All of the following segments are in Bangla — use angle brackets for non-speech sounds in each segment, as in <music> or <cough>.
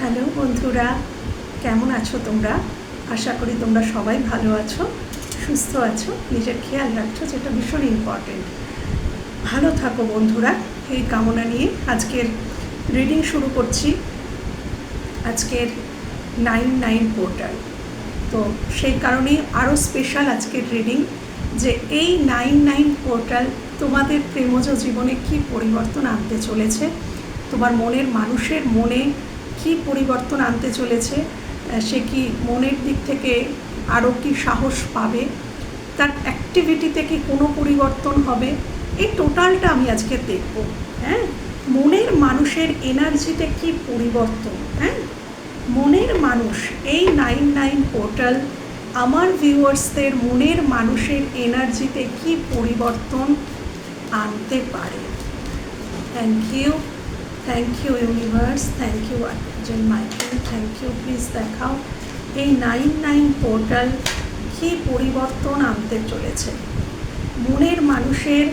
হ্যালো বন্ধুরা, কেমন আছো তোমরা? আশা করি তোমরা সবাই ভালো আছো, সুস্থ আছো, নিজের খেয়াল রাখছো, যেটা ভীষণ ইম্পর্টেন্ট ভালো থাকো বন্ধুরা, এই কামনা নিয়ে আজকের রিডিং শুরু করছি। আজকের নাইন নাইন পোর্টাল তো সেই কারণেই আরও স্পেশাল আজকের রিডিং যে এই নাইন নাইন পোর্টাল তোমাদের প্রেমজ জীবনে কি পরিবর্তন আনতে চলেছে? তোমার মনের মানুষের মনে কি পরিবর্তন আনতে চলেছে? সে কি মনের দিক থেকে আরও কি সাহস পাবে? তার অ্যাক্টিভিটিতে কি কোনো পরিবর্তন হবে? এই টোটালটা আমি আজকে দেখব হ্যাঁ? মনের মানুষের এনার্জিতে কি পরিবর্তন হ্যাঁ? মনের মানুষ, এই নাইন নাইন পোর্টাল আমার ভিউয়ার্সদের মনের মানুষের এনার্জিতে কি পরিবর্তন আনতে পারে? Thank you thank you universe thank you archangel Michael thank you please দেখাও। এই নাইন নাইন পোর্টাল কী পরিবর্তন আনতে চলেছে? মনের মানুষের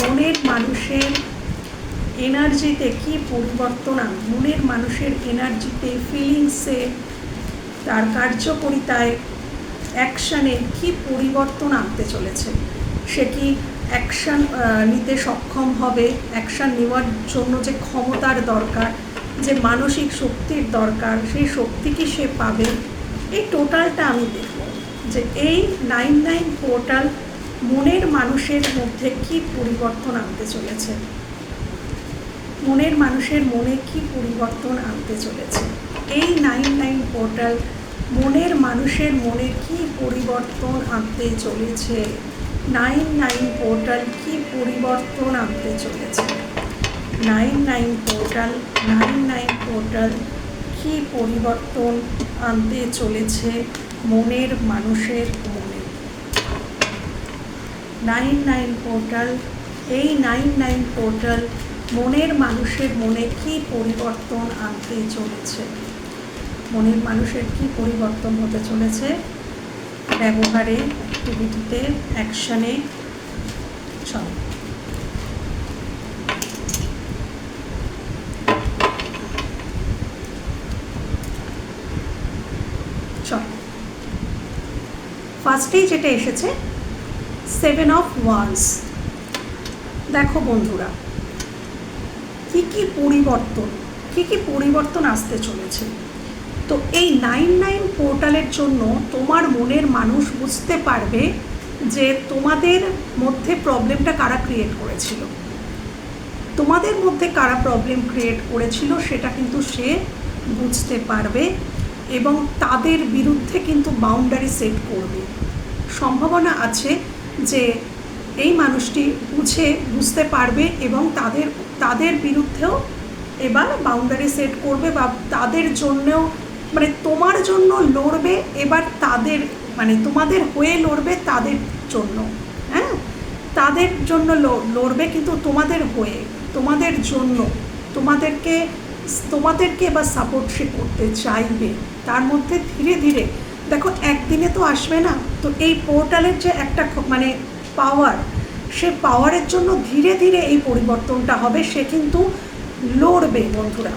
মনের মানুষের এনার্জিতে কি পরিবর্তন মনের মানুষের এনার্জিতে ফিলিংসে তার কার্যকরিতায় অ্যাকশানে কি পরিবর্তন আনতে চলেছে? সে কি অ্যাকশান নিতে সক্ষম হবে। অ্যাকশান নেওয়ার জন্য যে ক্ষমতার দরকার, যে মানসিক শক্তির দরকার, সেই শক্তি কি সে পাবে, এই টোটালটা আমি দেখব। যে এই নাইন নাইন পোর্টাল মনের মানুষের মধ্যে কি পরিবর্তন আনতে চলেছে? মনের মানুষের মনে কি পরিবর্তন আনতে চলেছে? এই নাইন নাইন পোর্টাল মনের মানুষের মনে কি পরিবর্তন আনতে চলেছে? নাইন নাইন পোর্টাল কি পরিবর্তন আনতে চলেছে? Nine nine portal, nine nine portal কি পরিবর্তন আনতে চলেছে মনের মানুষের মনে? নাইন নাইন পোর্টাল, এই নাইন নাইন পোর্টাল মনের মানুষের মনে কি পরিবর্তন আনতে চলেছে? মনের মানুষের কি পরিবর্তন হতে চলেছে? ব্যবহারে অ্যাক্টিভিটিতে অ্যাকশানে চল। ফার্স্টেই যেটা এসেছে সেভেন অফ ওয়ান্স দেখো বন্ধুরা, কি কি পরিবর্তন, কি কি পরিবর্তন আসতে চলেছে। তো এই নাইন নাইন পোর্টালের জন্য তোমার মনের মানুষ বুঝতে পারবে যে তোমাদের মধ্যে প্রবলেমটা কারা ক্রিয়েট করেছিল। তোমাদের মধ্যে কারা প্রবলেম ক্রিয়েট করেছিল সেটা কিন্তু সে বুঝতে পারবে এবং তাদের বিরুদ্ধে কিন্তু বাউন্ডারি সেট করবে। সম্ভাবনা আছে যে এই মানুষটি বুঝে, বুঝতে পারবে এবং তাদের তাদের বিরুদ্ধেও এবার বাউন্ডারি সেট করবে বা তাদের জন্যও মানে তোমার জন্য লড়বে এবার তাদের মানে তোমাদের হয়ে লড়বে তাদের জন্য হ্যাঁ? তাদের জন্য লড়বে কিন্তু তোমাদের হয়ে, তোমাদের জন্য। তোমাদেরকে তোমাদেরকে এবার সাপোর্ট সে করতে চাইবে। তার মধ্যে ধীরে ধীরে, দেখো একদিনে তো আসবে না, তো এই পোর্টালের যে একটা মানে পাওয়ার সে পাওয়ারের জন্য ধীরে ধীরে এই পরিবর্তনটা হবে, সে কিন্তু লড়বে বন্ধুরা।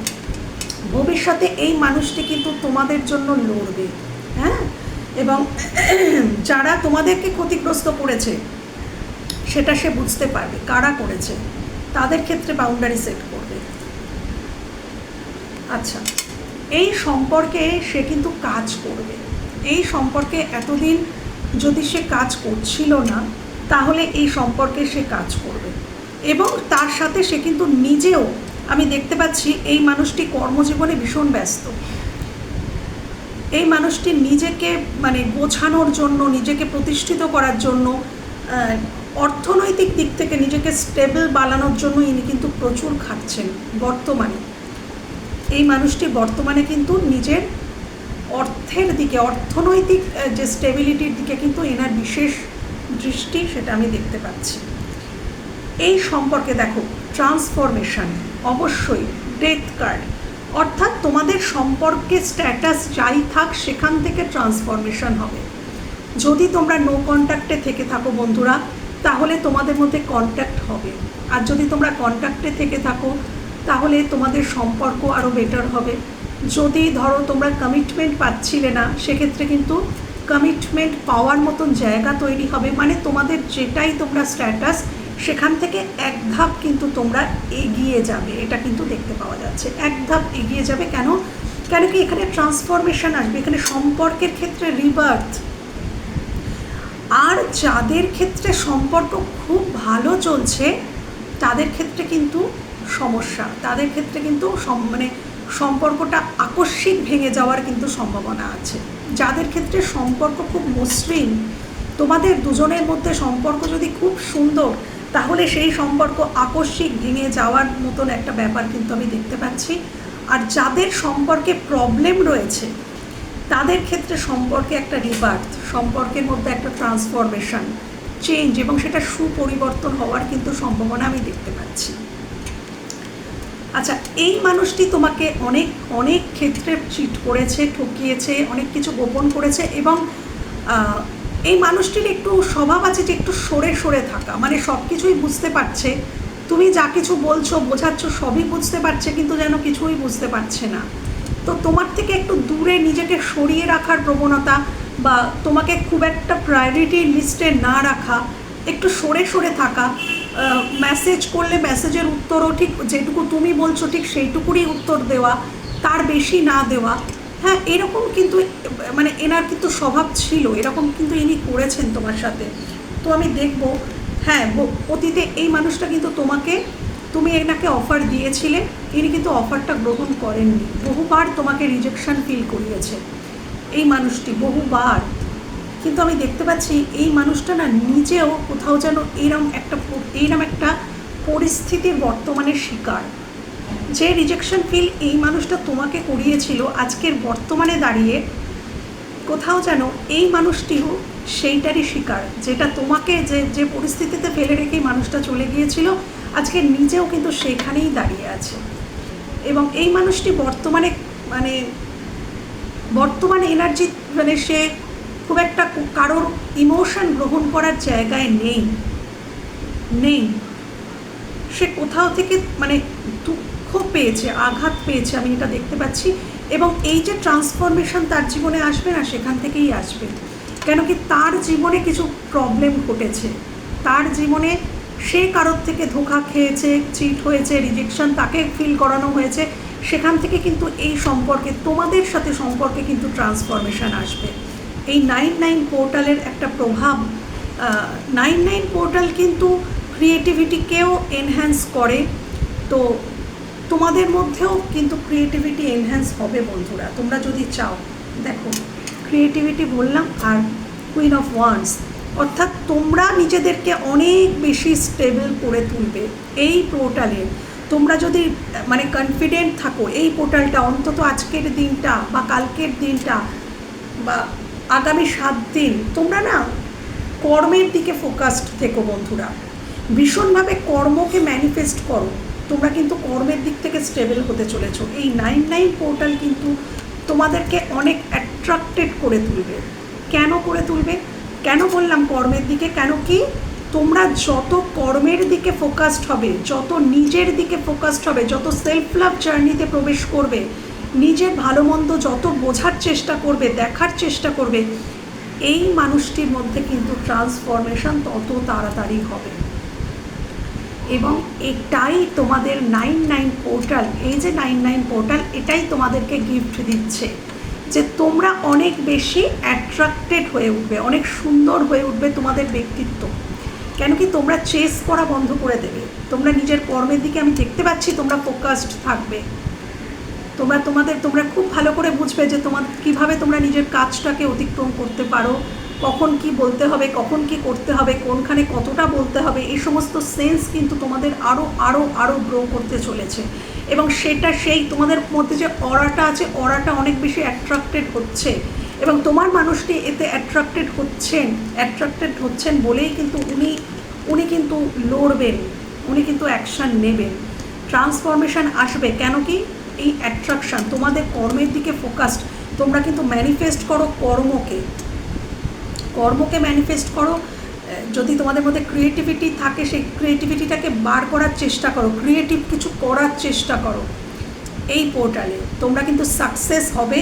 ভবিষ্যতে এই মানুষটি কিন্তু তোমাদের জন্য লড়বে হ্যাঁ? এবং <clears throat> যারা তোমাদেরকে ক্ষতিগ্রস্ত করেছে, সেটা সে বুঝতে পারবে, কারা করেছে, তাদের ক্ষেত্রে বাউন্ডারি সেট করবে। আচ্ছা এই সম্পর্কে সে কিন্তু কাজ করবে। এই সম্পর্কে এতদিন যদি সে কাজ করছিল না, তাহলে এই সম্পর্কে সে কাজ করবে। এবং তার সাথে সে কিন্তু নিজেও আমি দেখতে পাচ্ছি এই মানুষটি কর্মজীবনে ভীষণ ব্যস্ত। এই মানুষটি নিজেকে মানে গোছানোর জন্য, নিজেকে প্রতিষ্ঠিত করার জন্য অর্থনৈতিক দিক থেকে নিজেকে স্টেবল বানানোর জন্য ইনি কিন্তু প্রচুর খাটছেন বর্তমানে। এই মানুষটি বর্তমানে কিন্তু নিজের অর্থের দিকে, অর্থনৈতিক যে স্টেবিলিটির দিকে কিন্তু এনার বিশেষ দৃষ্টি সেটা আমি দেখতে পাচ্ছি। এই সম্পর্কে দেখো ট্রান্সফরমেশন, অবশ্যই, ডেথ কার্ড। অর্থাৎ তোমাদের সম্পর্কে স্ট্যাটাস যাই থাক, সেখান থেকে ট্রান্সফরমেশন হবে। যদি তোমরা নো কন্ট্যাক্টে থেকে থাকো বন্ধুরা, তাহলে তোমাদের মধ্যে কন্ট্যাক্ট হবে। আর যদি তোমরা কন্ট্যাক্টে থেকে থাকো, তাহলে তোমাদের সম্পর্ক আরও বেটার হবে। যদি ধরো তোমরা কমিটমেন্ট পাচ্ছিলে না, সেক্ষেত্রে কিন্তু কমিটমেন্ট পাওয়ার মতন জায়গা তৈরি হবে। মানে তোমাদের যেটাই তোমরা স্ট্যাটাস সেখান থেকে এক ধাপ কিন্তু তোমরা এগিয়ে যাবে। এটা কিন্তু দেখতে পাওয়া যাচ্ছে। এক ধাপ এগিয়ে যাবে কেন? কেন কি এখানে ট্রান্সফরমেশন আসবে? এখানে সম্পর্কের ক্ষেত্রে রিবার্থ আর যাদের ক্ষেত্রে সম্পর্ক খুব ভালো চলছে, তাদের ক্ষেত্রে কিন্তু সমস্যা। তাদের ক্ষেত্রে কিন্তু মানে সম্পর্কটা আকস্মিক ভেঙে যাওয়ার কিন্তু সম্ভাবনা আছে। যাদের ক্ষেত্রে সম্পর্ক খুব মসৃণ, তোমাদের দুজনের মধ্যে সম্পর্ক যদি খুব সুন্দর তাহলে সেই সম্পর্ক আকস্মিক ভেঙে যাওয়ার মতন একটা ব্যাপার কিন্তু আমি দেখতে পাচ্ছি। আর যাদের সম্পর্কে প্রবলেম রয়েছে, তাদের ক্ষেত্রে সম্পর্কে একটা রিবার্থ সম্পর্কের মধ্যে একটা ট্রান্সফরমেশন চেঞ্জ এবং সেটা সুপরিবর্তন হওয়ার কিন্তু সম্ভাবনা আমি দেখতে পাচ্ছি। আচ্ছা এই মানুষটি তোমাকে অনেক অনেক ক্ষেত্রে চিট করেছে, ঠকিয়েছে, অনেক কিছু গোপন করেছে এবং এই মানুষটির একটু স্বভাব আছে যে একটু সরে সরে থাকা। মানে সব কিছুই বুঝতে পারছে। তুমি যা কিছু বলছো, বোঝাচ্ছ, সবই বুঝতে পারছে, কিন্তু যেন কিছুই বুঝতে পারছে না। তো তোমার থেকে একটু দূরে নিজেকে সরিয়ে রাখার প্রবণতা বা তোমাকে খুব একটা প্রায়োরিটি লিস্টে না রাখা, একটু সরে সরে থাকা মেসেজ করলে মেসেজের উত্তরও ঠিক, যেটুকু তুমি বলছো ঠিক সেইটুকুরই উত্তর দেওয়া, তার বেশি না দেওয়া হ্যাঁ এরকম কিন্তু মানে এনার কিন্তু স্বভাব ছিল, এরকম কিন্তু ইনি করেছেন তোমার সাথে। তো আমি দেখব হ্যাঁ অতীতে এই মানুষটা কিন্তু তোমাকে, তুমি এনাকে অফার দিয়েছিলে, ইনি কিন্তু অফারটা গ্রহণ করেননি। বহুবার তোমাকে রিজেকশন ফিল করিয়েছে এই মানুষটি, বহুবার। কিন্তু আমি দেখতে পাচ্ছি, এই মানুষটা না নিজেও কোথাও যেন এরম একটা এইরকম একটা পরিস্থিতির বর্তমানে শিকার। যে রিজেকশন ফিল এই মানুষটা তোমাকে করিয়েছিল আজকের বর্তমানে দাঁড়িয়ে, কোথাও যেন এই মানুষটিও সেইটারই শিকার, যেটা তোমাকে যে যে পরিস্থিতিতে ফেলে রেখে মানুষটা চলে গিয়েছিল, আজকে নিজেও কিন্তু সেখানেই দাঁড়িয়ে আছে। এবং এই মানুষটি বর্তমানে মানে বর্তমানে এনার্জি মানে সে খুব একটা কারোর ইমোশন গ্রহণ করার জায়গায় নেই। নেই। সে কোথাও থেকে মানে দুঃখ পেয়েছে, আঘাত পেয়েছে, আমি এটা দেখতে পাচ্ছি। এবং এই যে ট্রান্সফরমেশন তার জীবনে আসবে না, সেখান থেকেই আসবে। কেন কি তার জীবনে কিছু প্রবলেম ঘটেছে। তার জীবনে সে কারোর থেকে ধোকা খেয়েছে চিট হয়েছে রিজেকশন তাকে ফিল করানো হয়েছে। সেখান থেকে কিন্তু এই সম্পর্কে, তোমাদের সাথে সম্পর্কে কিন্তু ট্রান্সফরমেশন আসবে। এই নাইন নাইন পোর্টালের একটা প্রভাব নাইন নাইন পোর্টাল কিন্তু ক্রিয়েটিভিটিকেও এনহ্যান্স করে। তো তোমাদের মধ্যেও কিন্তু ক্রিয়েটিভিটি এনহ্যান্স হবে বন্ধুরা। তোমরা যদি চাও, দেখো ক্রিয়েটিভিটি বললাম আর কুইন অফ ওয়ান্স অর্থাৎ তোমরা নিজেদেরকে অনেক বেশি স্টেবল করে তুলবে এই পোর্টালে তোমরা যদি মানে কনফিডেন্ট থাকো এই পোর্টালটা অন্তত আজকের দিনটা বা কালকের দিনটা বা আগামী সাত দিন, তোমরা না কর্মের দিকে ফোকাসড থেকো বন্ধুরা। ভীষণভাবে কর্মকে ম্যানিফেস্ট করো। তোমরা কিন্তু কর্মের দিক থেকে স্টেবল হতে চলেছো। এই নাইন নাইন পোর্টাল কিন্তু তোমাদেরকে অনেক অ্যাট্রাক্টেড করে তুলবে। কেন করে তুলবে? কেন বললাম কর্মের দিকে? কেন কি? তোমরা যত কর্মের দিকে ফোকাসড হবে, যত নিজের দিকে ফোকাসড হবে, যত সেলফ লাভ জার্নিতে প্রবেশ করবে, নিজের ভালো মন্দ যত বোঝার চেষ্টা করবে, দেখার চেষ্টা করবে, এই মানুষটির মধ্যে কিন্তু ট্রান্সফরমেশন তত তাড়াতাড়ি হবে। এবং এটাই তোমাদের নাইন নাইন পোর্টাল। এই যে নাইন নাইন পোর্টাল, এটাই তোমাদেরকে গিফট দিচ্ছে। যে তোমরা অনেক বেশি অ্যাট্রাক্টেড হয়ে উঠবে, অনেক সুন্দর হয়ে উঠবে তোমাদের ব্যক্তিত্ব। কেন কি তোমরা চেস করা বন্ধ করে দেবে। তোমরা নিজের কর্মের দিকে আমি দেখতে পাচ্ছি, তোমরা ফোকাসড থাকবে। তোমরা তোমাদের, তোমরা খুব ভালো করে বুঝবে যে তোমার, কীভাবে তোমরা নিজের কাজটাকে অতিক্রম করতে পারো। কখন কি বলতে হবে, কখন কি করতে হবে, কোনখানে কতটা বলতে হবে, এই সমস্ত সেন্স কিন্তু তোমাদের আরও আরও আরও গ্রো করতে চলেছে। এবং সেটা সেই তোমাদের মধ্যে যে অরাটা আছে অরাটা অনেক বেশি অ্যাট্রাক্টেড হচ্ছে। এবং তোমার মানুষটি এতে অ্যাট্রাক্টেড হচ্ছেন অ্যাট্রাক্টেড হচ্ছেন বলেই কিন্তু উনি উনি কিন্তু লড়বেন, উনি কিন্তু অ্যাকশান নেবেন। ট্রান্সফরমেশন আসবে কেন কি? এই অ্যাট্রাকশান তোমাদের কর্মের দিকে ফোকাসড তোমরা কিন্তু ম্যানিফেস্ট করো কর্মকে। কর্মকে ম্যানিফেস্ট করো যদি তোমাদের মধ্যে ক্রিয়েটিভিটি থাকে, সেই ক্রিয়েটিভিটিটাকে বার করার চেষ্টা করো ক্রিয়েটিভ কিছু করার চেষ্টা করো। এই পোর্টালে তোমরা কিন্তু সাকসেস হবে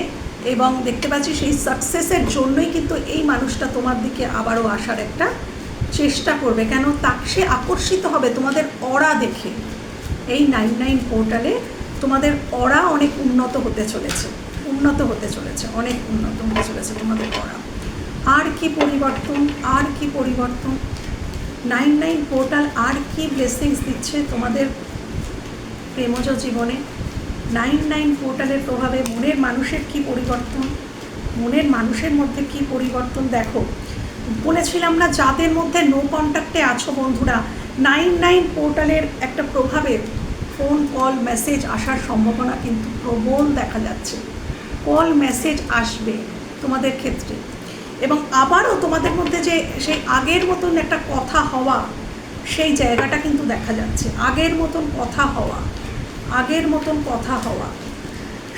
এবং দেখতে পাচ্ছি সেই সাকসেসের জন্যই কিন্তু এই মানুষটা তোমার দিকে আবারও আসার একটা চেষ্টা করবে। কেন? তাকে সে আকর্ষিত হবে তোমাদের অরা দেখে। এই নাইন নাইন পোর্টালে তোমাদের অরা অনেক উন্নত হতে চলেছে, উন্নত হতে চলেছে, অনেক উন্নত হতে চলেছে তোমাদের অরা। আর কি পরিবর্তন, আর কি পরিবর্তন? নাইন নাইন পোর্টাল আর কি ব্লেসিংস দিচ্ছে তোমাদের প্রেমজ জীবনে? নাইন নাইন পোর্টালের প্রভাবে মনের মানুষের কি পরিবর্তন? মনের মানুষের মধ্যে কি পরিবর্তন দেখো? বলেছিলাম না যাদের মধ্যে নো কন্ট্যাক্টে আছো বন্ধুরা, নাইন নাইন পোর্টালের একটা প্রভাবে ফোন কল মেসেজ আসার সম্ভাবনা কিন্তু প্রবল দেখা যাচ্ছে। কল মেসেজ আসবে তোমাদের ক্ষেত্রে। এবং আবারও তোমাদের মধ্যে যে সেই আগের মতন একটা কথা হওয়া, সেই জায়গাটা কিন্তু দেখা যাচ্ছে। আগের মতন কথা হওয়া, আগের মতন কথা হওয়া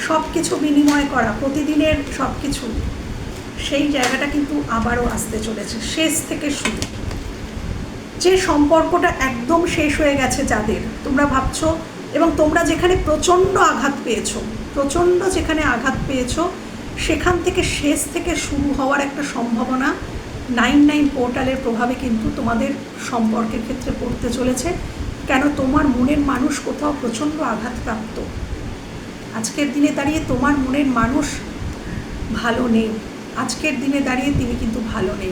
সব কিছু বিনিময় করা, প্রতিদিনের সব কিছু সেই জায়গাটা কিন্তু আবারও আসতে চলেছে, শেষ থেকে শুরু। যে সম্পর্কটা একদম শেষ হয়ে গেছে যাদের, তোমরা ভাবছ, এবং তোমরা যেখানে প্রচণ্ড আঘাত পেয়েছ, প্রচণ্ড যেখানে আঘাত পেয়েছ সেখান থেকে শেষ থেকে শুরু হওয়ার একটা সম্ভাবনা নাইন নাইন পোর্টালের প্রভাবে কিন্তু তোমাদের সম্পর্কের ক্ষেত্রে পড়তে চলেছে। কেন তোমার মনের মানুষ কোথাও প্রচণ্ড আঘাতপ্রাপ্ত। আজকের দিনে দাঁড়িয়ে তোমার মনের মানুষ ভালো নেই। আজকের দিনে দাঁড়িয়ে তিনি কিন্তু ভালো নেই।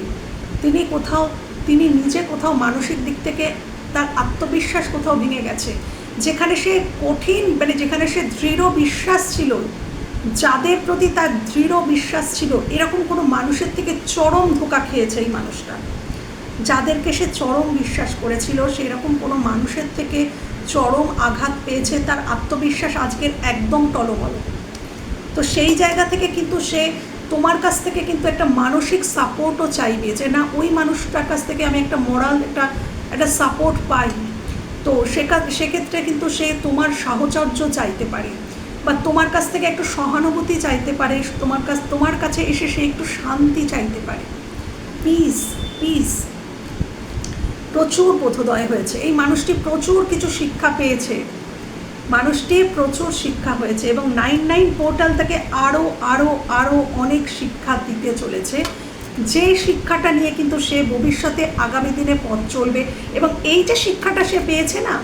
তিনি কোথাও, তিনি নিজে কোথাও মানসিক দিক থেকে তার আত্মবিশ্বাস কোথাও ভেঙে গেছে। যেখানে সে কঠিন মানে যেখানে সে দৃঢ় বিশ্বাস ছিল যাদের প্রতি তার দৃঢ় বিশ্বাস ছিল, এরকম কোনো মানুষের থেকে চরম ধোকা খেয়েছে এই মানুষটা। যাদেরকে সে চরম বিশ্বাস করেছিল, সেরকম কোনো মানুষের থেকে চরম আঘাত পেয়েছে, তার আত্মবিশ্বাস আজকের একদম টলমল। তো সেই জায়গা থেকে কিন্তু সে তোমার কাছ থেকে কিন্তু একটা মানসিক সাপোর্টও চাইবে যে, না, ওই মানুষটার কাছ থেকে আমি একটা মোরাল একটা একটা সাপোর্ট পাই। তো সেকা, সেক্ষেত্রে কিন্তু সে তোমার সাহচর্য চাইতে পারে। বা তোমার কাছ থেকে একটু সহানুভূতি চাইতে পারে, তোমার কাছ, তোমার কাছে এসে সে একটু শান্তি চাইতে পারে। পিস পিস প্রচুর বোধোদয় হয়েছে। এই মানুষটি প্রচুর কিছু শিক্ষা পেয়েছে। মানুষটির প্রচুর শিক্ষা হয়েছে এবং নাইন নাইন পোর্টাল থেকে আরও আরও আরও অনেক শিক্ষা দিতে চলেছে। যে শিক্ষাটা নিয়ে কিন্তু সে ভবিষ্যতে আগামী দিনে পথ চলবে এবং এই যে শিক্ষাটা সে পেয়েছে না,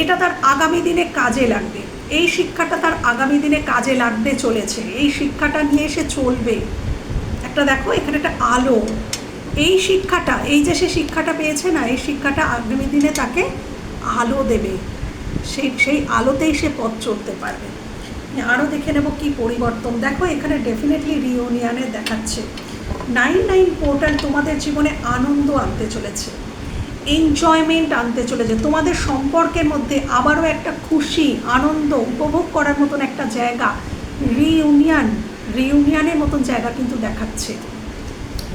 এটা তার আগামী দিনে কাজে লাগবে। এই শিক্ষাটা তার আগামী দিনে কাজে লাগতে চলেছে। এই শিক্ষাটা নিয়ে সে চলবে। একটা দেখো, এখানে একটা আলো। এই শিক্ষাটা, এই যে সে শিক্ষাটা পেয়েছে না, এই শিক্ষাটা আগামী দিনে তাকে আলো দেবে। সেই সেই আলোতেই সে পথ চলতে পারবে। আরও দেখে নেব কি পরিবর্তন। দেখো, এখানে ডেফিনেটলি রিউনিয়নে দেখাচ্ছে। নাইন নাইন পোর্টাল তোমাদের জীবনে আনন্দ আনতে চলেছে। এনজয়মেন্ট আনতে চলেছে। তোমাদের সম্পর্কের মধ্যে আবারও একটা খুশি, আনন্দ উপভোগ করার মতন একটা জায়গা রিউনিয়ন রিউনিয়নের মতন জায়গা কিন্তু দেখাচ্ছে।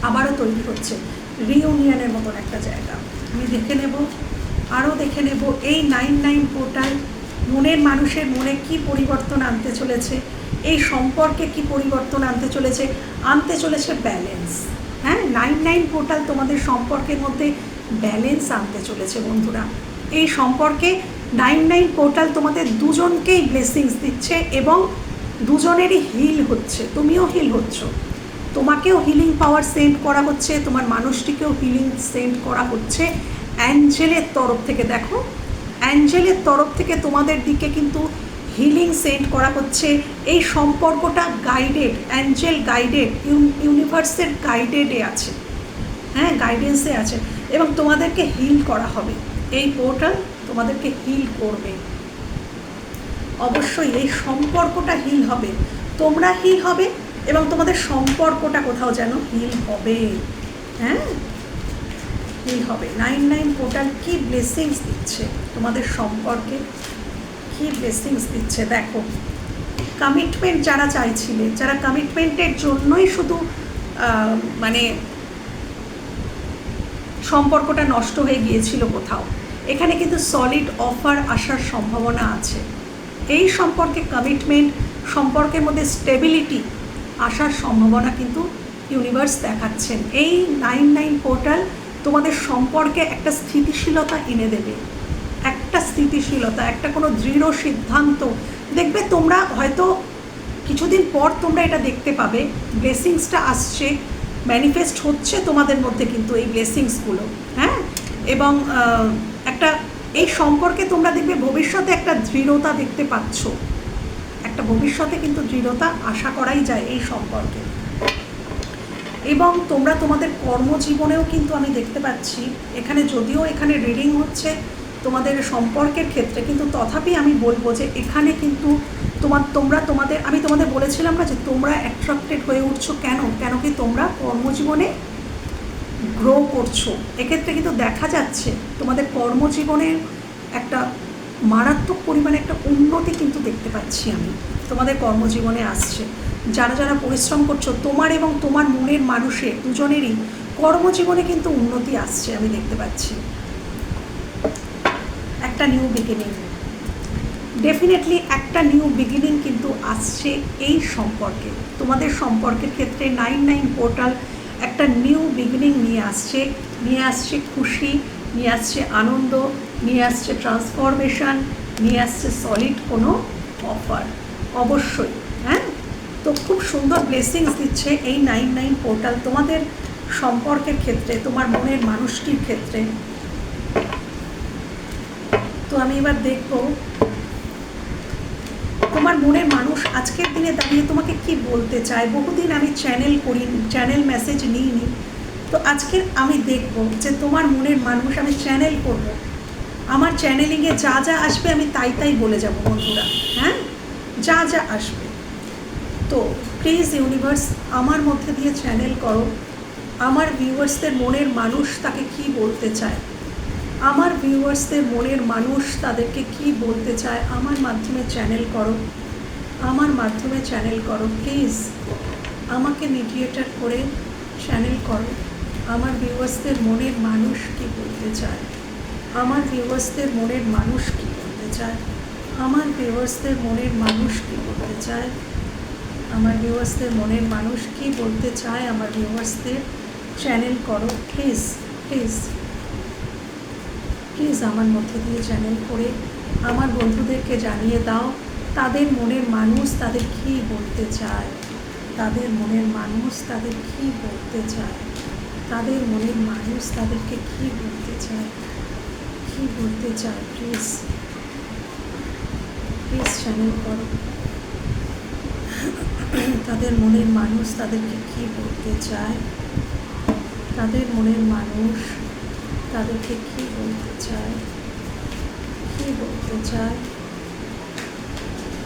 আবারও তৈরি হচ্ছে রিউনিয়নের মতন একটা জায়গা। আমি দেখে নেব, আরও দেখে নেব এই নাইন নাইন পোর্টাল মনের মানুষের মনে কি পরিবর্তন আনতে চলেছে, এই সম্পর্কে কি পরিবর্তন আনতে চলেছে আনতে চলেছে ব্যালেন্স হ্যাঁ নাইন নাইন পোর্টাল তোমাদের সম্পর্কের মধ্যে ব্যালেন্স আনতে চলেছে বন্ধুরা। এই সম্পর্কে নাইন নাইন পোর্টাল তোমাদের দুজনকেই ব্লেসিংস দিচ্ছে এবং দুজনেরই হিল হচ্ছে। তুমিও হিল হচ্ছ। তোমাকেও হিলিং পাওয়ার সেন্ড করা হচ্ছে, তোমার মানুষটিকেও হিলিং সেন্ড করা হচ্ছে। অ্যাঞ্জেলের তরফ থেকে দেখো, অ্যাঞ্জেলের তরফ থেকে তোমাদের দিকে কিন্তু হিলিং সেন্ড করা হচ্ছে। এই সম্পর্কটা গাইডেড অ্যাঞ্জেল গাইডেড ইউনিভার্সের গাইডেডে আছে। হ্যাঁ গাইডেন্সে আছে। এবং তোমাদেরকে হিল করা হবে। এই পোর্টাল তোমাদেরকে হিল করবে। অবশ্যই এই সম্পর্কটা হিল হবে। তোমরা হিল হবে এবং তোমাদের সম্পর্কটা কোথাও যেন হিল হবে। হ্যাঁ? হিল হবে। নাইন নাইন পোর্টাল কী ব্লেসিংস দিচ্ছে? তোমাদের সম্পর্কে কী ব্লেসিংস দিচ্ছে? দেখো কমিটমেন্ট যারা চাইছিলে, যারা কমিটমেন্টের জন্যই শুধু মানে সম্পর্কটা নষ্ট হয়ে গিয়েছিল কোথাও। এখানে কিন্তু সলিড অফার আসার সম্ভাবনা আছে। এই সম্পর্কে কমিটমেন্ট সম্পর্কের মধ্যে স্টেবিলিটি আসার সম্ভাবনা কিন্তু ইউনিভার্স দেখাচ্ছেন। এই নাইন নাইন পোর্টাল তোমাদের সম্পর্কে একটা স্থিতিশীলতা এনে দেবে। একটা স্থিতিশীলতা, একটা কোনো দৃঢ় সিদ্ধান্ত। দেখবে তোমরা হয়তো কিছুদিন পর তোমরা এটা দেখতে পাবে। ব্লেসিংসটা আসছে। ম্যানিফেস্ট হচ্ছে তোমাদের মধ্যে কিন্তু এই ব্লেসিংসগুলো হ্যাঁ? এবং একটা, এই সম্পর্কে তোমরা দেখবে ভবিষ্যতে একটা দৃঢ়তা দেখতে পাচ্ছ। একটা ভবিষ্যতে কিন্তু দৃঢ়তা আশা করাই যায় এই সম্পর্কে। এবং তোমরা তোমাদের কর্মজীবনেও কিন্তু আমি দেখতে পাচ্ছি, এখানে যদিও এখানে রিডিং হচ্ছে তোমাদের সম্পর্কের ক্ষেত্রে, কিন্তু তথাপি আমি বলব যে এখানে কিন্তু তোমার, তোমরা তোমাদের, আমি তোমাদের বলেছিলাম না যে তোমরা অ্যাট্রাক্টেড হয়ে উঠছো কেন? কেন কি তোমরা কর্মজীবনে গ্রো করছ? এক্ষেত্রে কিন্তু দেখা যাচ্ছে তোমাদের কর্মজীবনের একটা মারাত্মক পরিমাণে একটা উন্নতি কিন্তু দেখতে পাচ্ছি আমি। তোমাদের কর্মজীবনে আসছে। যারা যারা পরিশ্রম করছ, তোমার এবং তোমার মনের মানুষের দুজনেরই কর্মজীবনে কিন্তু উন্নতি আসছে আমি দেখতে পাচ্ছি। একটা নিউ বিগিনিং ডেফিনেটলি একটা নিউ বিগিনিং কিন্তু আসছে এই সম্পর্কে। তোমাদের সম্পর্কের ক্ষেত্রে নাইন নাইন পোর্টাল একটা নিউ বিগিনিং নিয়ে আসছে। নিয়ে আসছে খুশি, নিয়ে আসছে আনন্দ, নিয়ে আসছে ট্রান্সফরমেশন নিয়ে আসছে সলিড কোনো অফার অবশ্যই হ্যাঁ? তো খুব সুন্দর ব্লেসিংস দিচ্ছে এই নাইন নাইন পোর্টাল তোমাদের সম্পর্কের ক্ষেত্রে, তোমার মনের মানুষটির ক্ষেত্রে। আমি এবার দেখব। তোমার মনের মানুষ আজকের দিনে দাঁড়িয়ে তোমাকে কি বলতে চায়? বহুদিন আমি চ্যানেল করি চ্যানেল মেসেজ নিইনি। তো আজকের আমি দেখব যে তোমার মনের মানুষ আমি চ্যানেল করব। আমার চ্যানেলিংয়ে যা যা আসবে আমি তাই তাই বলে যাব বন্ধুরা হ্যাঁ? যা যা আসবে। তো প্লিজ ইউনিভার্স আমার মধ্যে দিয়ে চ্যানেল করো। আমার ভিউয়ার্সদের মনের মানুষ তাকে কি বলতে চায়? আমার ভিউয়ার্সদের মনের মানুষ তাদেরকে কি বলতে চায়, আমার মাধ্যমে চ্যানেল করো। আমার মাধ্যমে চ্যানেল করো প্লিজ আমাকে মিডিয়েটার করে চ্যানেল করো। আমার ভিউয়ার্সদের মনের মানুষ কি বলতে চায়? আমার ভিউয়ার্সদের মনের মানুষ কি বলতে চায়? আমার ভিউয়ার্সদের মনের মানুষ কি বলতে চায়? আমার ভিউয়ার্সদের মনের মানুষ কি বলতে চায়? আমার ভিউয়ার্সদের চ্যানেল করো প্লিজ প্লিজ প্লিজ আমার মধ্যে দিয়ে চ্যানেল করে আমার বন্ধুদেরকে জানিয়ে দাও তাদের মনের মানুষ তাদের কি বলতে চায়? তাদের মনের মানুষ তাদের কি বলতে চায়? তাদের মনের মানুষ তাদেরকে কি বলতে চায়? কী বলতে চায়? প্লিজ প্লিজ চ্যানেল করো। তাদের মনের মানুষ তাদেরকে কী বলতে চায়? তাদের মনের মানুষ তাদেরকে কি বলতে চায়? কি বলতে চায়?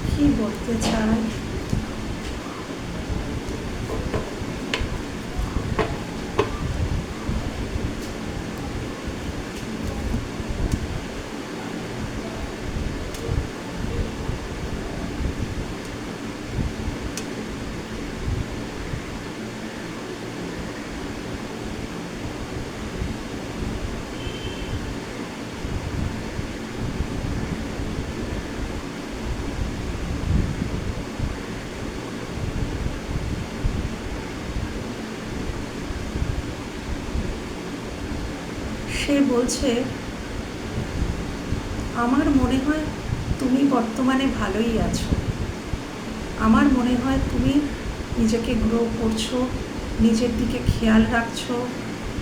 কি বলতে চায়? সে বলছে, আমার মনে হয় তুমি বর্তমানে ভালোই আছো। আমার মনে হয় তুমি নিজেকে গ্রো করছ, নিজের দিকে খেয়াল রাখছো,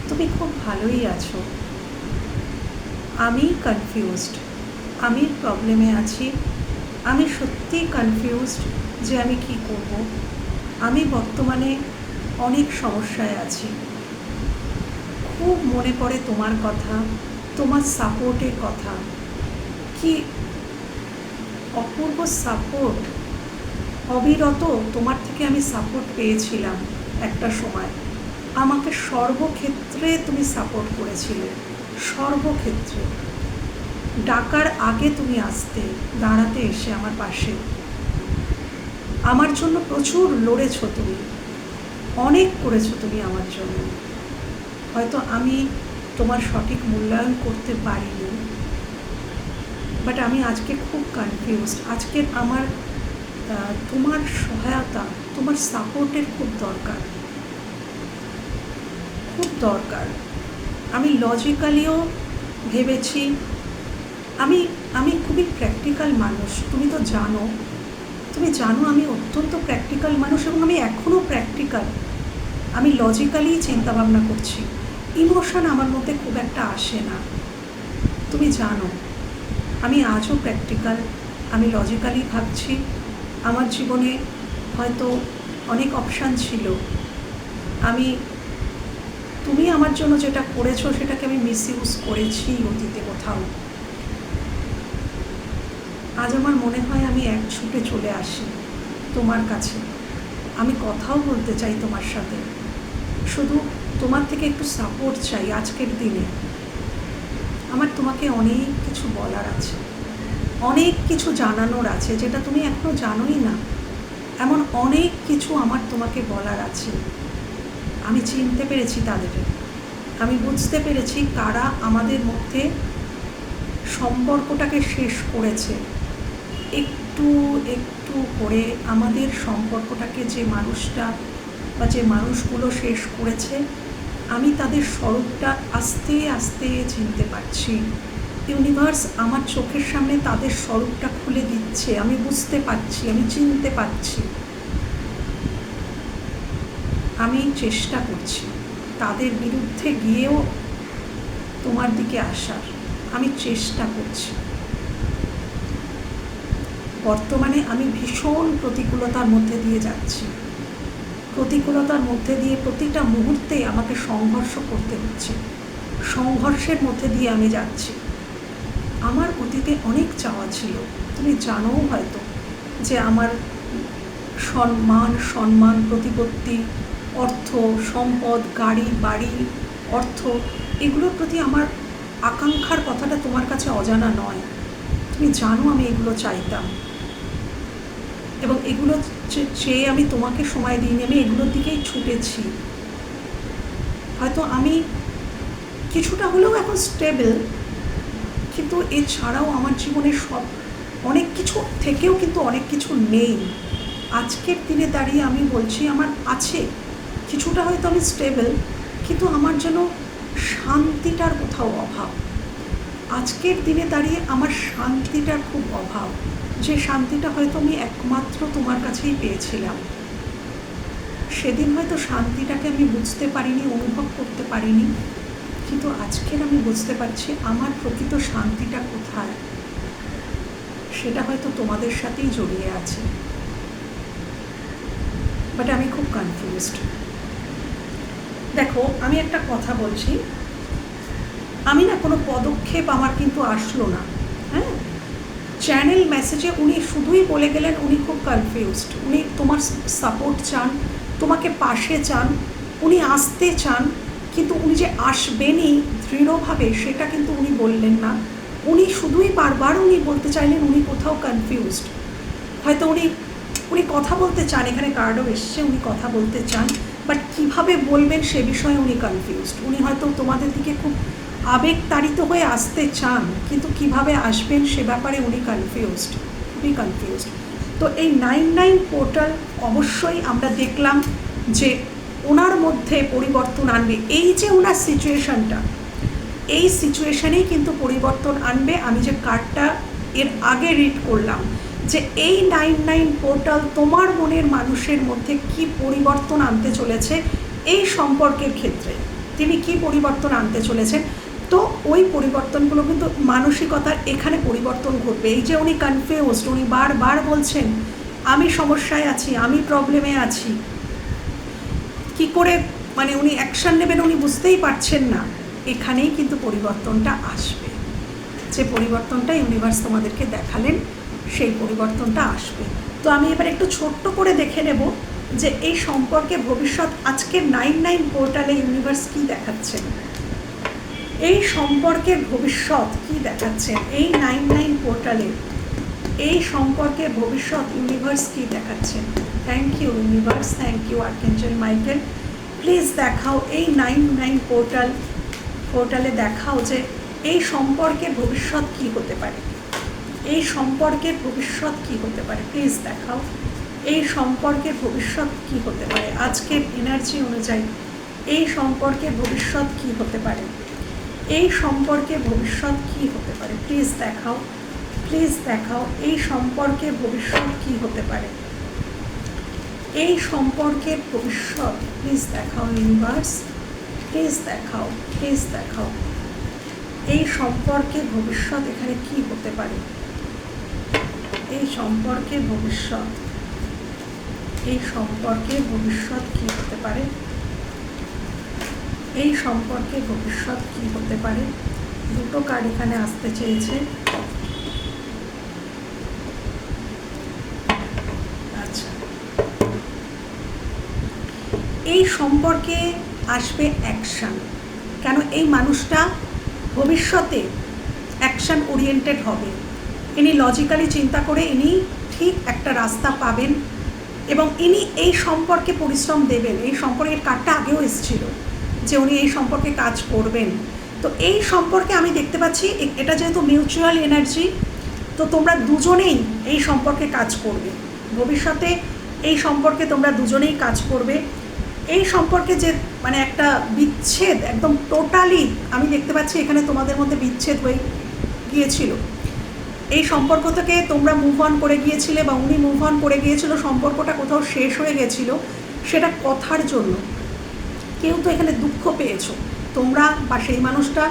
তুমি খুব ভালোই আছো। আমি কনফিউজড আমি প্রবলেমে আছি, আমি সত্যিই কনফিউজড যে আমি কি করব। আমি বর্তমানে অনেক সমস্যায় আছি। খুব মনে পড়ে তোমার কথা, তোমার সাপোর্টের কথা। কি অপূর্ব সাপোর্ট? অবিরত তোমার থেকে আমি সাপোর্ট পেয়েছিলাম একটা সময়। আমাকে সর্বক্ষেত্রে তুমি সাপোর্ট করেছিলে, সর্বক্ষেত্রে। ডাকার আগে তুমি আসতে, দাঁড়াতে এসে আমার পাশে। আমার জন্য প্রচুর লড়েছ তুমি, অনেক করেছ তুমি আমার জন্য। হয়তো আমি তোমার সঠিক মূল্যায়ন করতে পারিনি। বাট আমি আজকে খুব কনফিউজড আজকের আমার তোমার সহায়তা, তোমার সাপোর্টের খুব দরকার। খুব দরকার। আমি লজিক্যালিও ভেবেছি। আমি আমি খুবই প্র্যাকটিক্যাল মানুষ, তুমি তো জানো। তুমি জানো আমি অত্যন্ত প্র্যাকটিক্যাল মানুষ এবং আমি এখনও প্র্যাকটিক্যাল আমি লজিক্যালি চিন্তাভাবনা করছি। ইমোশন আমার মধ্যে খুব একটা আসে না। তুমি জানো, আমি আজও প্র্যাকটিক্যাল আমি লজিক্যালি ভাবছি। আমার জীবনে হয়তো অনেক অপশান ছিল। আমি, তুমি আমার জন্য যেটা করেছ সেটাকে আমি মিস ইউজ করেছি অতীতে কোথাও। আজ আমার মনে হয় আমি এক ছুটে চলে আসি তোমার কাছে। আমি কথাও বলতে চাই তোমার সাথে। শুধু তোমার থেকে একটু সাপোর্ট চাই আজকের দিনে। আমার তোমাকে অনেক কিছু বলার আছে। অনেক কিছু জানানোর আছে যেটা তুমি এখনও জানোই না। এমন অনেক কিছু আমার তোমাকে বলার আছে। আমি চিনতে পেরেছি তাদের। আমি বুঝতে পেরেছি কারা আমাদের মধ্যে সম্পর্কটাকে শেষ করেছে। একটু একটু করে আমাদের সম্পর্কটাকে যে মানুষটা বা যে মানুষগুলো শেষ করেছে আমি তাদের স্বরূপটা আস্তে আস্তে চিনতে পারছি। ইউনিভার্স আমার চোখের সামনে তাদের স্বরূপটা খুলে দিচ্ছে। আমি বুঝতে পারছি, আমি চিনতে পারছি। আমি চেষ্টা করছি তাদের বিরুদ্ধে গিয়েও তোমার দিকে আসার। আমি চেষ্টা করছি। বর্তমানে আমি ভীষণ প্রতিকূলতার মধ্যে দিয়ে যাচ্ছি। প্রতিকূলতার মধ্যে দিয়ে প্রতিটা মুহূর্তে আমাকে সংঘর্ষ করতে হচ্ছে। সংঘর্ষের মধ্যে দিয়ে আমি যাচ্ছি। আমার অতীতে অনেক চাওয়া ছিল। তুমি জানো হয়তো যে আমার সম্মান সম্মান, প্রতিপত্তি, অর্থ, সম্পদ, গাড়ি, বাড়ি, অর্থ, এগুলোর প্রতি আমার আকাঙ্ক্ষার কথাটা তোমার কাছে অজানা নয়। তুমি জানো আমি এগুলো চাইতাম। এবং এগুলো চেয়ে আমি তোমাকে সময় দিইনি, আমি এগুলোর দিকেই ছুটেছি। হয়তো আমি কিছুটা হলেও এখন স্টেবল কিন্তু এছাড়াও আমার জীবনে সব, অনেক কিছু থেকেও কিন্তু অনেক কিছু নেই। আজকের দিনে দাঁড়িয়ে আমি বলছি, আমার আছে, কিছুটা হয়তো আমি স্টেবল কিন্তু আমার যেন শান্তিটার কোথাও অভাব। আজকের দিনে দাঁড়িয়ে আমার শান্তিটার খুব অভাব। যে শান্তিটা হয়তো আমি একমাত্র তোমার কাছেই পেয়েছিলাম। সেদিন হয়তো শান্তিটাকে আমি বুঝতে পারিনি, অনুভব করতে পারিনি, কিন্তু আজকের আমি বুঝতে পারছি আমার প্রকৃত শান্তিটা কোথায়, সেটা হয়তো তোমাদের সাথেই জড়িয়ে আছে। বাট আমি খুব কনফিউজড দেখো, আমি একটা কথা বলছি। আমি না কোনো পদক্ষেপ আমার কিন্তু আসলো না। চ্যানেল মেসেজে উনি শুধুই বলে গেলেন, উনি খুব কনফিউজড উনি তোমার সাপোর্ট চান, তোমাকে পাশে চান, উনি আসতে চান, কিন্তু উনি যে আসবেনই দৃঢ়ভাবে, সেটা কিন্তু উনি বললেন না। উনি শুধুই বারবার উনি বলতে চাইলেন, উনি কোথাও কনফিউজড হয়তো উনি উনি কথা বলতে চান, এখানে কার্ডও এসছে, উনি কথা বলতে চান বাট কীভাবে বলবেন সে বিষয়ে উনি কনফিউজড উনি হয়তো তোমাদের দিকে খুব আবেগ তাড়িত হয়ে আসতে চান, কিন্তু কীভাবে আসবেন সে ব্যাপারে উনি কনফিউজড খুবই কনফিউজড তো এই নাইন নাইন পোর্টাল অবশ্যই আমরা দেখলাম যে ওনার মধ্যে পরিবর্তন আনবে। এই যে ওনার সিচুয়েশনটা এই সিচুয়েশনেই কিন্তু পরিবর্তন আনবে। আমি যে কার্ডটা এর আগে রিড করলাম যে এই নাইন নাইন পোর্টাল তোমার মনের মানুষের মধ্যে কি পরিবর্তন আনতে চলেছে এই সম্পর্কের ক্ষেত্রে। তিনি কি পরিবর্তন আনতে চলেছেন? তো ওই পরিবর্তনগুলো কিন্তু মানসিকতার এখানে পরিবর্তন ঘটবে। এই যে উনি কনফিউজড উনি বারবার বলছেন, আমি সমস্যায় আছি, আমি প্রবলেমে আছি। কি করে মানে উনি অ্যাকশান নেবেন উনি বুঝতেই পারছেন না। এখানেই কিন্তু পরিবর্তনটা আসবে। যে পরিবর্তনটা ইউনিভার্স তোমাদেরকে দেখালেন, সেই পরিবর্তনটা আসবে। তো আমি এবার একটু ছোট্ট করে দেখে নেব যে এই সম্পর্কে ভবিষ্যৎ আজকের নাইন নাইন পোর্টালে ইউনিভার্স কী দেখাচ্ছেন এই সম্পর্কের ভবিষ্যৎ কি দেখাচ্ছেন এই নাইন নাইন পোর্টালে এই সম্পর্কে ভবিষ্যৎ ইউনিভার্স কি দেখাচ্ছেন thank you universe. Thank you archangel Michael please দেখাও এই নাইন নাইন পোর্টাল, পোর্টালে দেখাও যে এই সম্পর্কে ভবিষ্যৎ কি হতে পারে। এই সম্পর্কের ভবিষ্যৎ কি হতে পারে? প্লিজ দেখাও। এই সম্পর্কের ভবিষ্যৎ কি হতে পারে? আজকের এনার্জি অনুযায়ী এই সম্পর্কে ভবিষ্যৎ কি হতে পারে? এই সম্পর্কে ভবিষ্যৎ কি হতে পারে? প্লিজ দেখাও প্লিজ দেখাও এই সম্পর্কে ভবিষ্যৎ কি হতে পারে? এই সম্পর্কের ভবিষ্যৎ প্লিজ দেখাও ইউনিভার্স প্লিজ দেখাও প্লিজ দেখাও। এই সম্পর্কে ভবিষ্যৎ এখানে কি হতে পারে? এই সম্পর্কে ভবিষ্যৎ, এই সম্পর্কে ভবিষ্যৎ কি হতে পারে? এই সম্পর্কে ভবিষ্যৎ কি হতে পারে? দুটো কার্ড এখানে আসতে চেয়েছে। আচ্ছা। এই সম্পর্কে আসবে অ্যাকশান কেন এই মানুষটা ভবিষ্যতে অ্যাকশান ওরিয়েন্টেড হবে? ইনি লজিক্যালি চিন্তা করে ইনি ঠিক একটা রাস্তা পাবেন এবং ইনি এই সম্পর্কে পরিশ্রম দেবেন। এই সম্পর্কের কার্ডটা আগেও এসেছিল। যে উনি এই সম্পর্কে কাজ করবেন। তো এই সম্পর্কে আমি দেখতে পাচ্ছি এটা যেহেতু মিউচুয়াল এনার্জি তো তোমরা দুজনেই এই সম্পর্কে কাজ করবে। ভবিষ্যতে এই সম্পর্কে তোমরা দুজনেই কাজ করবে। এই সম্পর্কে যে মানে একটা বিচ্ছেদ, একদম টোটালি আমি দেখতে পাচ্ছি এখানে তোমাদের মধ্যে বিচ্ছেদ হয়ে গিয়েছিল। এই সম্পর্ক থেকে তোমরা মুভ অন করে গিয়েছিলে বা উনি মুভ অন করে গিয়েছিল, সম্পর্কটা কোথাও শেষ হয়ে গেছিল, সেটা কথার জন্য। কেউ তো এখানে দুঃখ পেয়েছ। তোমরা বা সেই মানুষটা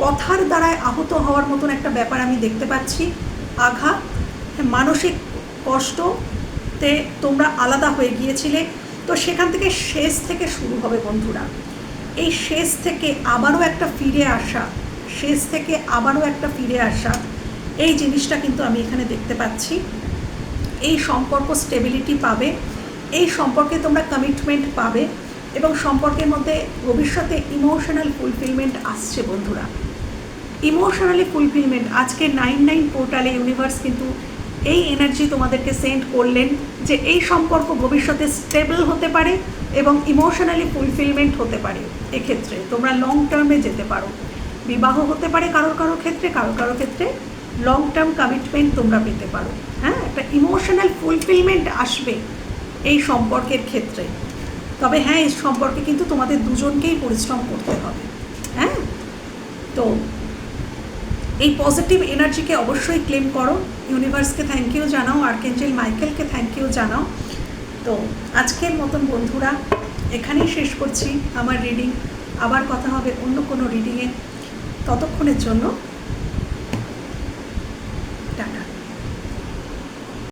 কথার দ্বারায় আহত হওয়ার মতন একটা ব্যাপার আমি দেখতে পাচ্ছি। আঘাত, মানসিক কষ্টতে তোমরা আলাদা হয়ে গিয়েছিলে। তো সেখান থেকে শেষ থেকে শুরু হবে বন্ধুরা। এই শেষ থেকে আবারও একটা ফিরে আসা, শেষ থেকে আবারও একটা ফিরে আসা, এই জিনিসটা কিন্তু আমি এখানে দেখতে পাচ্ছি। এই সম্পর্ক স্টেবিলিটি পাবে। এই সম্পর্কে তোমরা কমিটমেন্ট পাবে। এবং সম্পর্কের মধ্যে ভবিষ্যতে ইমোশনাল ফুলফিলমেন্ট আসছে বন্ধুরা। ইমোশনালি ফুলফিলমেন্ট আজকে নাইন নাইন পোর্টালে ইউনিভার্স কিন্তু এই এনার্জি তোমাদেরকে সেন্ড করলেন যে এই সম্পর্ক ভবিষ্যতে স্টেবল হতে পারে এবং ইমোশনালি ফুলফিলমেন্ট হতে পারে এক্ষেত্রে। তোমরা লং টার্মে যেতে পারো। বিবাহ হতে পারে কারোর কারোর ক্ষেত্রে, কারোর কারোর ক্ষেত্রে লং টার্ম কমিটমেন্ট তোমরা পেতে পারো। হ্যাঁ একটা ইমোশনাল ফুলফিলমেন্ট আসবে এই সম্পর্কের ক্ষেত্রে। তবে হ্যাঁ এই সম্পর্কে কিন্তু তোমাদের দুজনকেই পরিশ্রম করতে হবে। হ্যাঁ? তো এই পজিটিভ এনার্জিকে অবশ্যই ক্লেম করো। ইউনিভার্সকে থ্যাংক ইউ জানাও আর্কেঞ্জেল মাইকেলকে থ্যাংক ইউ জানাও। তো আজকের মতন বন্ধুরা, এখানেই শেষ করছি আমার রিডিং আবার কথা হবে অন্য কোনো রিডিংয়ে ততক্ষণের জন্য